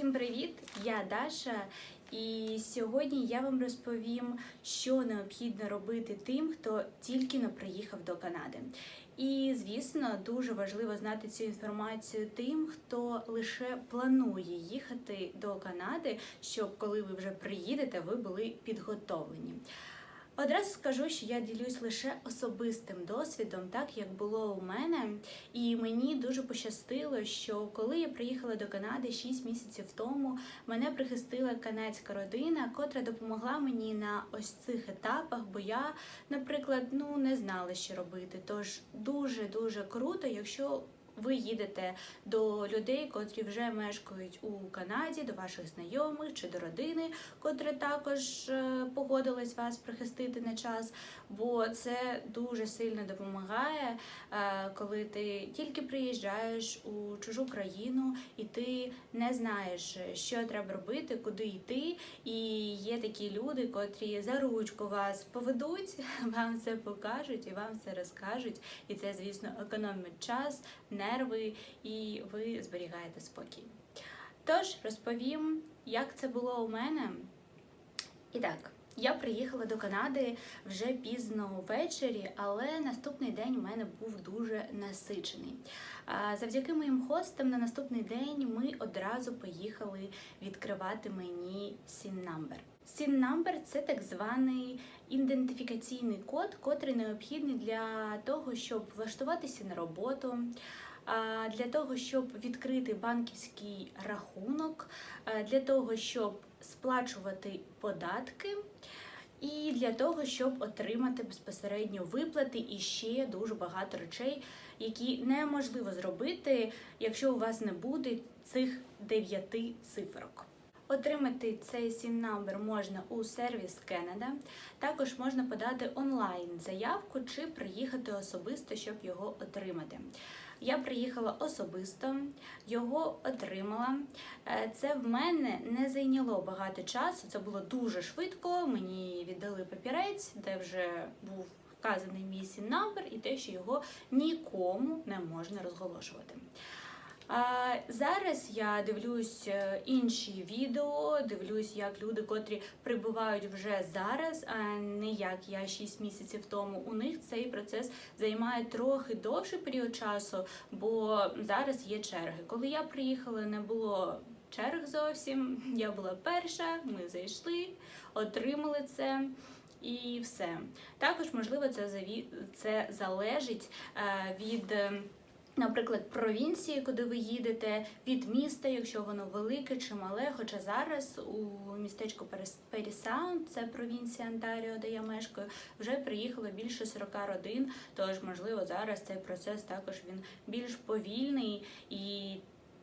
Усім привіт! Я Даша, і сьогодні я вам розповім, що необхідно робити тим, хто тільки не приїхав до Канади. І, звісно, дуже важливо знати цю інформацію тим, хто лише планує їхати до Канади, щоб коли ви вже приїдете, ви були підготовлені. Одразу скажу, що я ділюсь лише особистим досвідом, так як було у мене. І мені дуже пощастило, що коли я приїхала до Канади 6 місяців тому, мене прихистила канадська родина, котра допомогла мені на ось цих етапах, бо я, наприклад, ну не знала, що робити. Тож дуже дуже круто, якщо ви їдете до людей, котрі вже мешкають у Канаді, до ваших знайомих чи до родини, котра також е, погодилась вас прихистити на час, бо це дуже сильно допомагає, е, коли ти тільки приїжджаєш у чужу країну і ти не знаєш, що треба робити, куди йти. І є такі люди, котрі за ручку вас поведуть, вам все покажуть і вам все розкажуть. І це, звісно, економить час, нерви, і ви зберігаєте спокій. Тож розповім, як це було у мене. І так, я приїхала до Канади вже пізно ввечері, але наступний день у мене був дуже насичений. Завдяки моїм хостам на наступний день ми одразу поїхали відкривати мені. SIN number – це так званий ідентифікаційний код, котрий необхідний для того, щоб влаштуватися на роботу. Для того, щоб відкрити банківський рахунок, для того, щоб сплачувати податки, і для того, щоб отримати безпосередньо виплати і ще дуже багато речей, які неможливо зробити, якщо у вас не буде цих дев'яти цифрок. Отримати цей number можна у сервіс Canada. Також можна подати онлайн заявку чи приїхати особисто, щоб його отримати. Я приїхала особисто, його отримала. Е, Це в мене не зайняло багато часу. Це було дуже швидко. Мені віддали папірець, де вже був вказаний мій number і те, що його нікому не можна розголошувати. Зараз я дивлюсь е, інші відео, дивлюсь, як люди, котрі прибувають вже зараз, а не як я 6 місяців тому. У них цей процес займає трохи довший період часу, бо зараз є черги. Коли я приїхала, не було черг зовсім. Я була перша, ми зайшли, отримали це. І все також можливо це це залежить е, від. Наприклад, провінції, куди ви їдете, від міста, якщо воно велике чи мале. Хоча зараз у містечко Перісаунд, це провінція Онтаріо, де я мешкаю, вже приїхало більше 40 родин. Тож, можливо, зараз цей процес також він більш повільний і.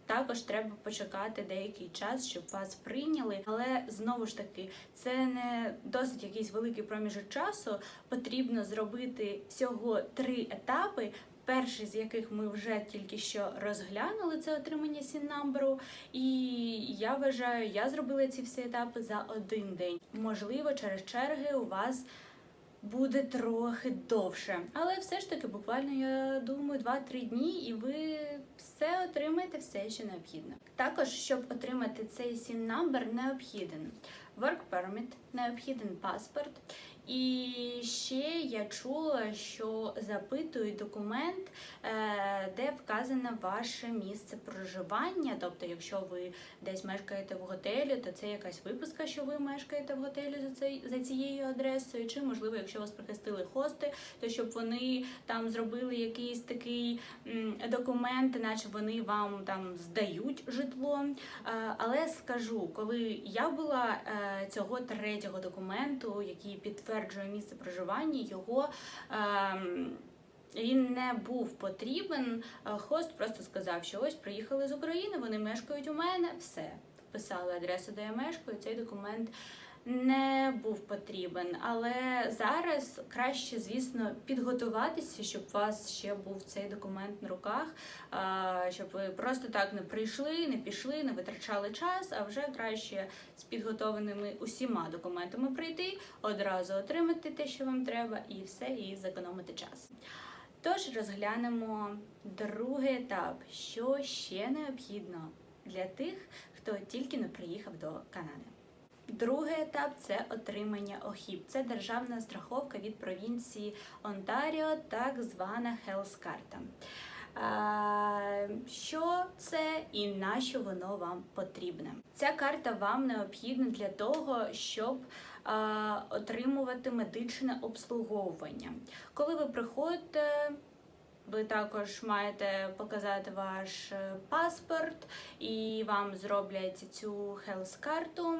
Також треба почекати деякий час, щоб вас прийняли. Але знову ж таки, це не досить якийсь великий проміжок часу. Потрібно зробити всього три етапи. Перший з яких ми вже тільки що розглянули це отримання сін-намберу. І я вважаю, я зробила ці всі етапи за один день. Можливо, через черги у вас буде трохи довше. Але все ж таки, буквально, я думаю, 2-3 дні, і ви все отримаєте, все, що необхідно. Також, щоб отримати цей сін-намбер, необхіден work permit, необхіден паспорт. І ще я чула, що запитують документ, е, де вказане ваше місце проживання. Тобто, якщо ви десь мешкаєте в готелі, то це якась виписка, що ви мешкаєте в готелі за цією адресою. Чи, можливо, якщо вас прихистили хости, то щоб вони там зробили якийсь такий документ, наче вони вам там здають житло. Е, але скажу, коли я була е, цього третього будь-якого документу, який підтверджує місце проживання, його. Ем, він не був потрібен. Е, хост просто сказав, що ось приїхали з України, вони мешкають у мене, все. Вписали адресу, де я мешкаю, цей документ не був потрібен. Але зараз краще, звісно, підготуватися, щоб у вас ще був цей документ на руках, щоб ви просто так не прийшли, не пішли, не витрачали час, а вже краще з підготованими усіма документами прийти, одразу отримати те, що вам треба, і все, і зекономити час. Тож розглянемо другий етап, що ще необхідно для тих, хто тільки не приїхав до Канади. Другий етап це отримання ОХІП. Це державна страховка від провінції Онтаріо, так звана Хелскарта. Що це і на що воно вам потрібне? Ця карта вам необхідна для того, щоб отримувати медичне обслуговування. Коли ви приходите, ви також маєте показати ваш е, паспорт, і вам зроблять цю хелс-карту,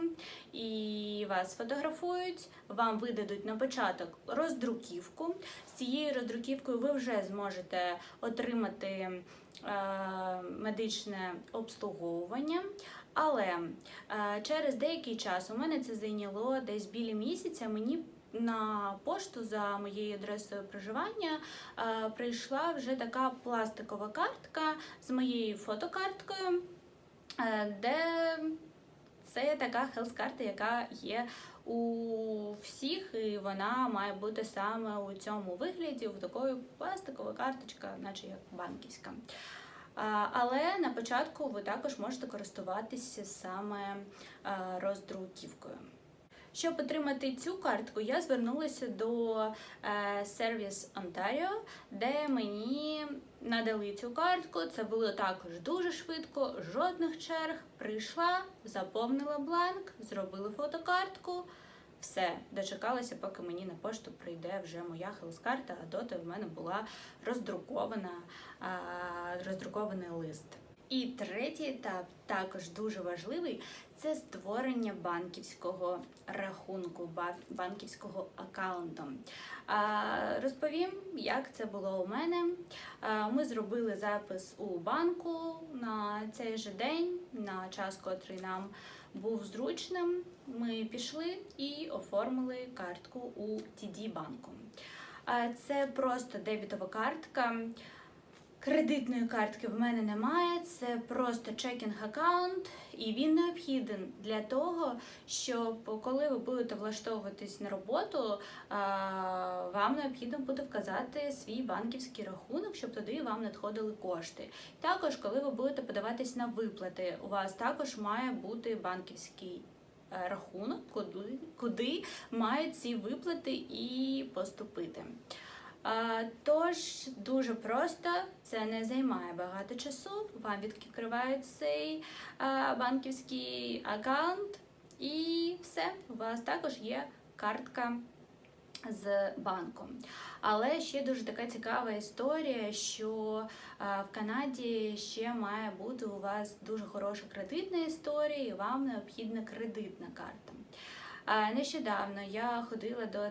і вас фотографують, вам видадуть на початок роздруківку. З цією роздруківкою ви вже зможете отримати е, медичне обслуговування. Але е, через деякий час у мене це зайняло десь біля місяця. Мені на пошту за моєю адресою проживання е, прийшла вже така пластикова картка з моєю фотокарткою, е, де це така хелс-карта, яка є у всіх, і вона має бути саме у цьому вигляді, в такою пластикова карточка, наче як банківська. Але на початку ви також можете користуватися саме е, роздруківкою. Щоб отримати цю картку, я звернулася до Service Ontario, де мені надали цю картку. Це було також дуже швидко, жодних черг. Прийшла, заповнила бланк, зробила фотокартку. Все, дочекалася, поки мені на пошту прийде вже моя хелс-карта, а доти в мене була роздрукована, роздрукований лист. І третій етап також дуже важливий це створення банківського рахунку, банківського аккаунту. Розповім, як це було у мене. Ми зробили запис у банку на цей же день, на час, котрий нам був зручним. Ми пішли і оформили картку у TD банку. Це просто дебітова картка. Кредитної картки в мене немає, це просто чекінг аккаунт, і він необхіден для того, щоб коли ви будете влаштовуватись на роботу, вам необхідно буде вказати свій банківський рахунок, щоб туди вам надходили кошти. Також, коли ви будете подаватись на виплати, у вас також має бути банківський е, рахунок, куди, куди мають ці виплати і поступити. Тож дуже просто, це не займає багато часу. Вам відкривають цей банківський аккаунт, і все. У вас також є картка з банком. Але ще дуже така цікава історія, що в Канаді ще має бути у вас дуже хороша кредитна історія, і вам необхідна кредитна карта. Нещодавно я ходила до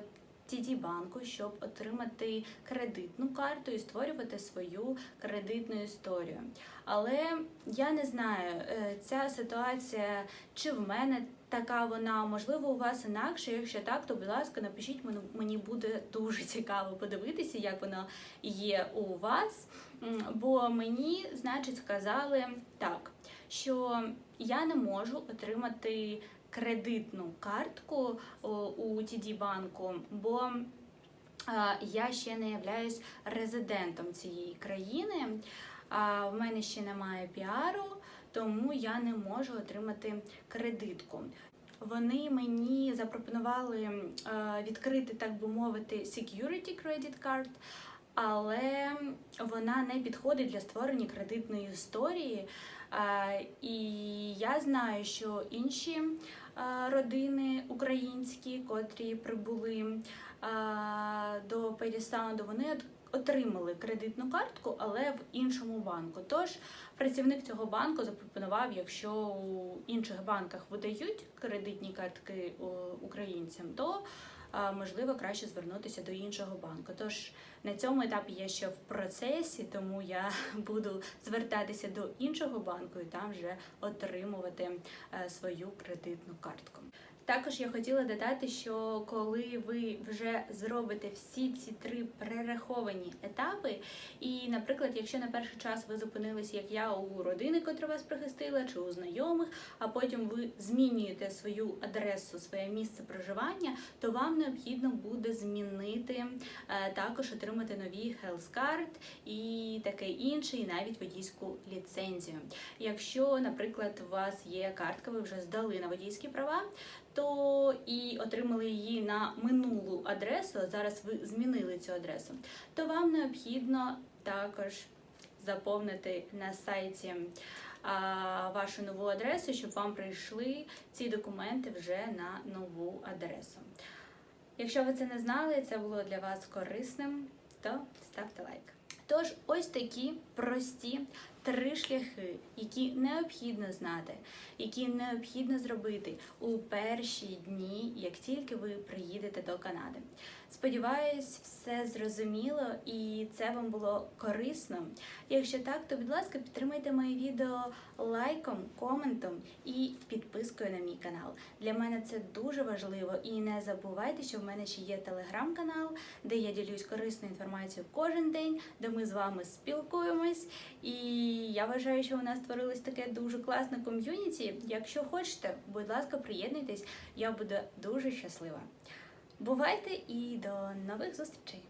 TD банку, щоб отримати кредитну карту і створювати свою кредитну історію. Але я не знаю, е, ця ситуація чи в мене така вона, можливо, у вас інакше. Якщо так, то будь ласка, напишіть мені, буде дуже цікаво подивитися, як воно є у вас. Бо мені, значить, сказали так, що я не можу отримати кредитну картку у TD банку, бо я ще не являюсь резидентом цієї країни. В мене ще немає піару, тому я не можу отримати кредитку. Вони мені запропонували відкрити, так би мовити, security credit card, але вона не підходить для створення кредитної історії. І я знаю, що інші родини українські, котрі прибули до Пейрісаунду, вони отримали кредитну картку, але в іншому банку. Тож працівник цього банку запропонував, якщо у інших банках видають кредитні картки українцям, то можливо краще звернутися до іншого банку. Тож на цьому етапі я ще в процесі, тому я буду звертатися до іншого банку і там вже отримувати е, свою кредитну картку. Також я хотіла додати, що коли ви вже зробите всі ці три перераховані етапи, і, наприклад, якщо на перший час ви зупинилися, як я, у родини, котра вас прихистила, чи у знайомих, а потім ви змінюєте свою адресу, своє місце проживання, то вам необхідно буде змінити е, також отримати нові Card і таке інше, і навіть водійську ліцензію. Якщо, наприклад, у вас є картка, ви вже здали на водійські права, то і отримали її на минулу адресу, зараз ви змінили цю адресу, то вам необхідно також заповнити на сайті вашу нову адресу, щоб вам прийшли ці документи вже на нову адресу. Якщо ви це не знали, це було для вас корисним, то ставте лайк. Тож, ось такі прості три шляхи, які необхідно знати, які необхідно зробити у перші дні, як тільки ви приїдете до Канади. Сподіваюсь, все зрозуміло і це вам було корисно. Якщо так, то будь ласка, підтримайте моє відео лайком, коментом і підпискою на мій канал. Для мене це дуже важливо. І не забувайте, що в мене ще є телеграм-канал, де я ділюсь корисною інформацією кожен день, де ми з вами спілкуємось. І я вважаю, що у нас створилось таке дуже класне ком'юніті. Якщо хочете, будь ласка, приєднуйтесь, я буду дуже щаслива. Бувайте і до нових зустрічей!